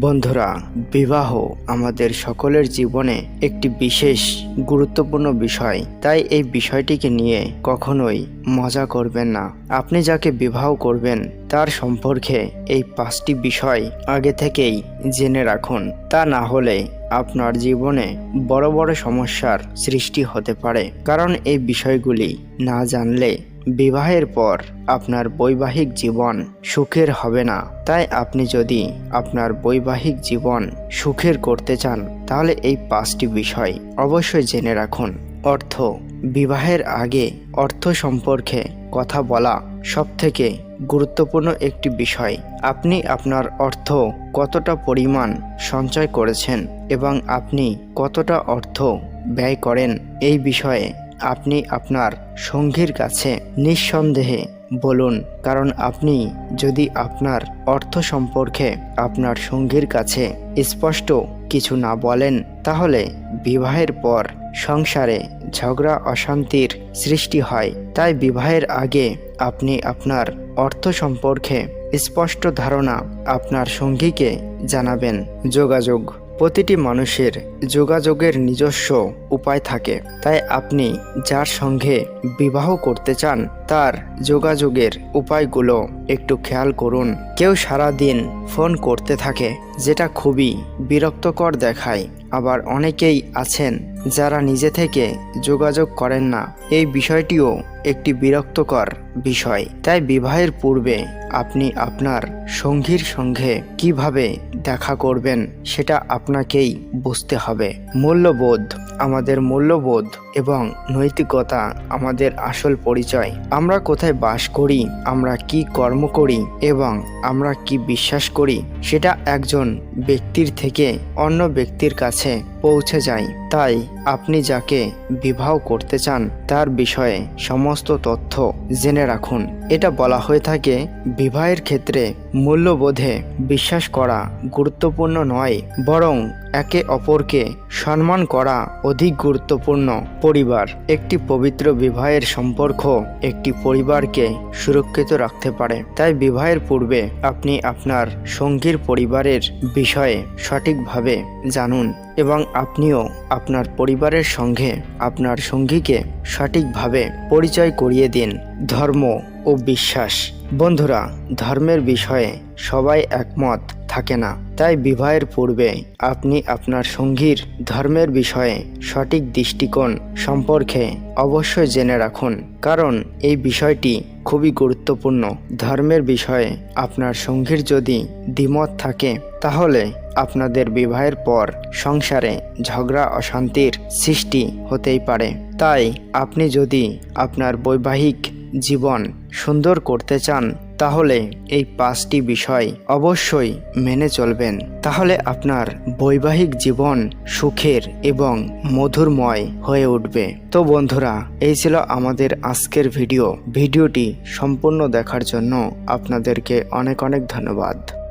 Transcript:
বন্ধুরা, বিবাহ আমাদের সকলের জীবনে একটি বিশেষ গুরুত্বপূর্ণ বিষয়। তাই এই বিষয়টিকে নিয়ে কখনোই মজা করবেন না। আপনি যাকে বিবাহ করবেন, তার সম্পর্কে এই পাঁচটি বিষয় আগে থেকেই জেনে রাখুন। তা না হলে আপনার জীবনে বড় বড় সমস্যার সৃষ্টি হতে পারে। কারণ এই বিষয়গুলি না জানলে বিবাহের পর আপনার বৈবাহিক জীবন সুখের হবে না। তাই আপনি যদি আপনার বৈবাহিক জীবন সুখের করতে চান, তাহলে এই পাঁচটি বিষয় অবশ্যই জেনে রাখুন। অর্থ, বিবাহের আগে অর্থ সম্পর্কে কথা বলা সবথেকে গুরুত্বপূর্ণ একটি বিষয়। আপনি আপনার অর্থ কতটা পরিমাণ সঞ্চয় করেছেন এবং আপনি কতটা অর্থ ব্যয় করেন, এই বিষয়ে আপনি আপনার সঙ্গীর কাছে নিঃসন্দেহে বলুন, কারণ আপনি যদি আপনার অর্থ সম্পর্কে আপনার সঙ্গীর কাছে স্পষ্ট কিছু না বলেন, তাহলে বিবাহের পর সংসারে ঝগড়া, অশান্তির সৃষ্টি হয়। তাই বিবাহের আগে আপনি আপনার অর্থ সম্পর্কে স্পষ্ট ধারণা আপনার সঙ্গীকে জানাবেন। যোগাযোগ প্রতিটি মানুষের যোগাযোগের নিজস্ব উপায় থাকে। তাই আপনি যার সঙ্গে বিবাহ করতে চান, তার যোগাযোগের উপায়গুলো একটু খেয়াল করুন। কেউ সারা দিন ফোন করতে থাকে, যেটা খুবই বিরক্তকর দেখায়। আবার অনেকেই আছেন যারা নিজে থেকে যোগাযোগ করেন না। এই বিষয়টিও একটি বিরক্তকর বিষয়। তাই বিবাহের পূর্বে আপনি আপনার সঙ্গীর সঙ্গে কীভাবে দেখা করবেন, সেটা আপনাকেই বুঝতে হবে। মূল্যবোধ, আমাদের মূল্যবোধ এবং নৈতিকতা আমাদের আসল পরিচয়। আমরা কোথায় বাস করি, আমরা কি কর্ম করি এবং আমরা কি বিশ্বাস করি, সেটা একজন ব্যক্তির থেকে অন্য ব্যক্তির কাছে পৌঁছে যায় তাই আপনি যাকে বিবাহ করতে চান, তার বিষয়ে সমস্ত তথ্য জেনে রাখুন। এটা বলা হয়ে থাকে, বিবাহের ক্ষেত্রে মূল্যবোধে বিশ্বাস করা গুরুত্বপূর্ণ নয়, বরং একে অপরকে সম্মান করা অধিক গুরুত্বপূর্ণ। পরিবার, একটি পবিত্র বিবাহের সম্পর্ক একটি পরিবারকে সুরক্ষিত রাখতে পারে। তাই বিবাহের পূর্বে আপনি আপনার সঙ্গীর পরিবারের বিষয়ে সঠিকভাবে জানুন। এবং আপনিও আপনার পরিবারের সঙ্গে আপনার সঙ্গীকে সঠিকভাবে পরিচয় করিয়ে দিন ধর্ম ও বিশ্বাস। বন্ধুরা, ধর্মের বিষয়ে সবাই একমত থাকে না। তাই বিবাহের পূর্বে আপনি আপনার সঙ্গীর ধর্মের বিষয়ে সঠিক দৃষ্টিকোণ সম্পর্কে অবশ্যই জেনে রাখুন। কারণ এই বিষয়টি খুবই গুরুত্বপূর্ণ। ধর্মের বিষয়ে আপনার সঙ্গীর যদি দ্বিমত থাকে, তাহলে আপনাদের বিবাহের পর সংসারে ঝগড়া, অশান্তির সৃষ্টি হতেই পারে। তাই আপনি যদি আপনার বৈবাহিক জীবন সুন্দর করতে চান, তাহলে এই পাঁচটি বিষয় অবশ্যই মেনে চলবেন। তাহলে আপনার বৈবাহিক জীবন সুখের এবং মধুরময় হয়ে উঠবে। তো বন্ধুরা, এই ছিল আমাদের আজকের ভিডিও। ভিডিওটি সম্পূর্ণ দেখার জন্য আপনাদেরকে অনেক অনেক ধন্যবাদ।